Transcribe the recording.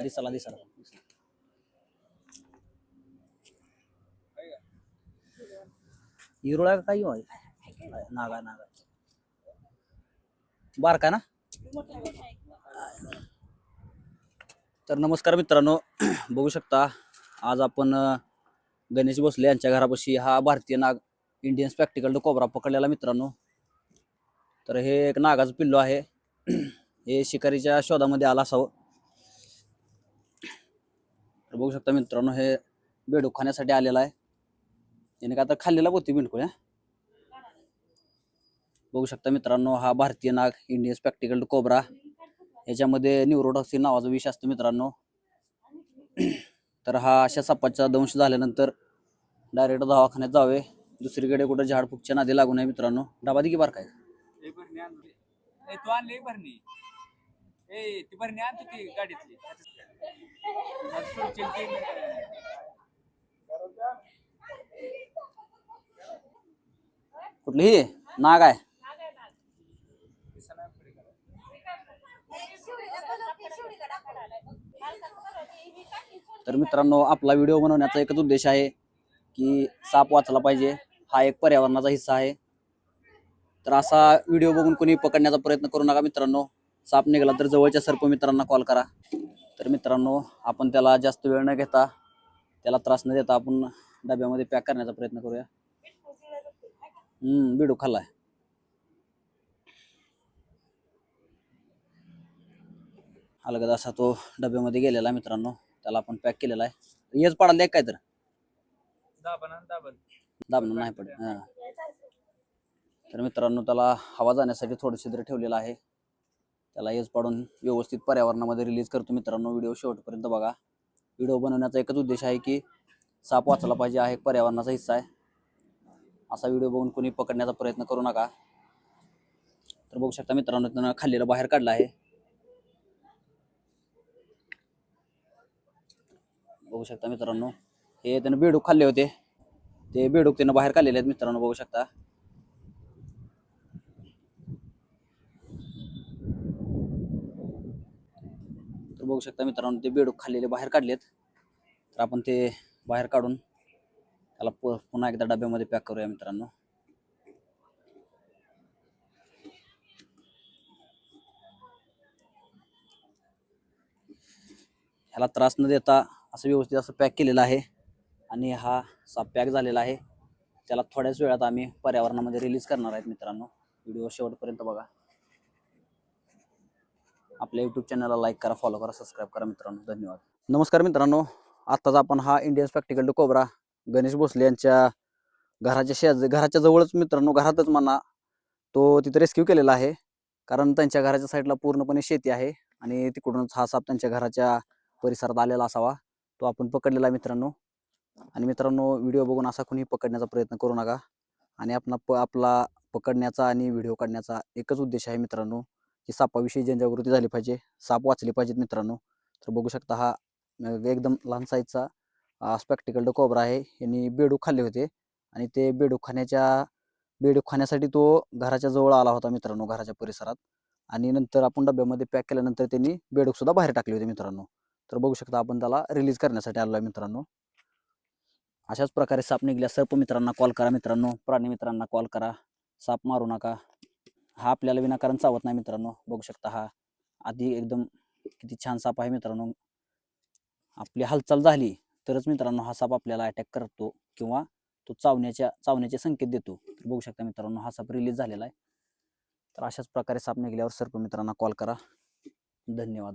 दिसाला दिसला हिरोळा का काही नागा नागा. बारका ना? तर नमस्कार मित्रांनो बघू शकता आज आपण गणेश भोसले यांच्या घरापाशी हा भारतीय नाग इंडियन स्पॅक्टिकल कोबरा पकडलेला मित्रांनो. तर हे एक नागाचं पिल्लू आहे. हे शिकारीच्या शोधामध्ये आला असावं. तर बघू शकता मित्रांनो हे बेडूक खाण्यासाठी आलेला आहे. याने का तर खाल्लेला होती बिंडकुळ्या बघू शकता मित्रांनो हा भारतीय नाग इंडियन स्पॅक्टिकल कोबरा याच्यामध्ये न्यूरोटॉक्सिन नावाचं विष असतं मित्रांनो. तर हा अशा सापाचा दंश झाल्यानंतर डायरेक्ट दवाखान्यात जावे. दुसरीकडे कुठं झाडफुकच्या नादी लागू नये मित्रांनो. डबा दिकी बार काय ए ती आणतो ती गाडीतली. कुठली ही? नाग आहे. तर मित्रांनो आपला व्हिडिओ बनवण्याचा एकच उद्देश आहे की साप वाचला पाहिजे. हा एक पर्यावरणाचा हिस्सा आहे. तर असा व्हिडिओ बघून कोणी पकडण्याचा प्रयत्न करू नका मित्रांनो. साप निघाला तर जवळच्या सर्प मित्रांना कॉल करा. तर मित्रांनो आपण त्याला जास्त वेळ न घेता त्याला त्रास न देता आपण डब्यामध्ये पॅक करण्याचा प्रयत्न करूया. हम्म बिडू खाल्लाय. अलगद असा तो डब्यामध्ये गेलेला आहे मित्रांनो. त्याला आपण पॅक केलेला आहे. हेच पडाल काय तर? दाबण नाही पडत हा. तर मित्रांनो त्याला हवा जाण्यासाठी थोडं छिद्र ठेवलेलं आहे. त्याला हेच पाडून व्यवस्थित पर्यावरणामध्ये रिलीज करतो मित्रांनो. व्हिडिओ शेवटपर्यंत बघा. व्हिडिओ बनवण्याचा एकच उद्देश आहे की साप वाचला पाहिजे हा एक पर्यावरणाचा हिस्सा आहे. असा व्हिडिओ बघून कोणी पकडण्याचा प्रयत्न करू नका. तर बघू शकता मित्रांनो त्यानं खाल्लेलं बाहेर काढलं आहे. बघू शकता मित्रांनो हे त्यानं बेडूक खाल्ले होते. ते बेडूक त्यानं बाहेर काढलेले आहेत मित्रांनो बघू शकता. तर बघू शकता मित्रांनो ते बेडूक खाल्लेले बाहेर काढलेत. तर आपण ते बाहेर काढून त्याला पु- पुन्हा एकदा डब्यामध्ये पॅक करूया मित्रांनो. ह्याला त्रास न देता असं व्यवस्थित असं पॅक केलेलं आहे आणि हा साप पॅक झालेला आहे. त्याला थोड्याच वेळात आम्ही पर्यावरणामध्ये रिलीज करणार आहेत मित्रांनो. व्हिडिओ शेवटपर्यंत बघा. आपल्या यूट्यूब चॅनलला लाईक करा फॉलो करा सबस्क्राईब करा मित्रांनो. धन्यवाद. नमस्कार मित्रांनो. आत्ताच आपण हा Indian spectacle to cobra Ganesh Bhosale यांच्या घराच्या शेज घराच्या जवळच मित्रांनो घरातच म्हणा तो तिथं रेस्क्यू केलेला आहे. कारण त्यांच्या घराच्या साईडला पूर्णपणे शेती आहे आणि तिकडूनच हा साप त्यांच्या घराच्या परिसरात आलेला असावा. तो आपण पकडलेला आहे मित्रांनो. आणि मित्रांनो व्हिडिओ बघून असा कुणी पकडण्याचा प्रयत्न करू नका. आणि आपण प आपला पकडण्याचा आणि व्हिडिओ काढण्याचा एकच उद्देश आहे मित्रांनो की सापाविषयी जनजागृती झाली पाहिजे साप वाचले पाहिजेत मित्रांनो. तर बघू शकता हा एकदम लहान साईजचा स्पॅक्टिकल कोबरा आहे. यांनी बेडूक खाल्ले होते आणि ते बेडूक खाण्याच्या बेडूक खाण्यासाठी तो घराच्या जवळ आला होता मित्रांनो घराच्या परिसरात. आणि नंतर आपण डब्यामध्ये पॅक केल्यानंतर त्यांनी बेडूक सुद्धा बाहेर टाकले होते मित्रांनो. तर बघू शकता आपण त्याला रिलीज करण्यासाठी आलो आहे मित्रांनो. अशाच प्रकारे साप निघल्या सर्प मित्रांना कॉल करा मित्रांनो. प्राणी मित्रांना कॉल करा. साप मारू नका. हा आपल्याला विनाकारण चावत नाही मित्रांनो. बघू शकता हा आधी एकदम किती छान साप आहे मित्रांनो. आपली हालचाल झाली तरच मित्रांनो हा साप आपल्याला अटॅक करतो किंवा तो चावण्याच्या चावण्याचे संकेत देतो. तर बघू शकता मित्रांनो हा साप रिलीज झालेला आहे. तर अशाच प्रकारे साप निघल्यावर सर्प मित्रांना कॉल करा. धन्यवाद.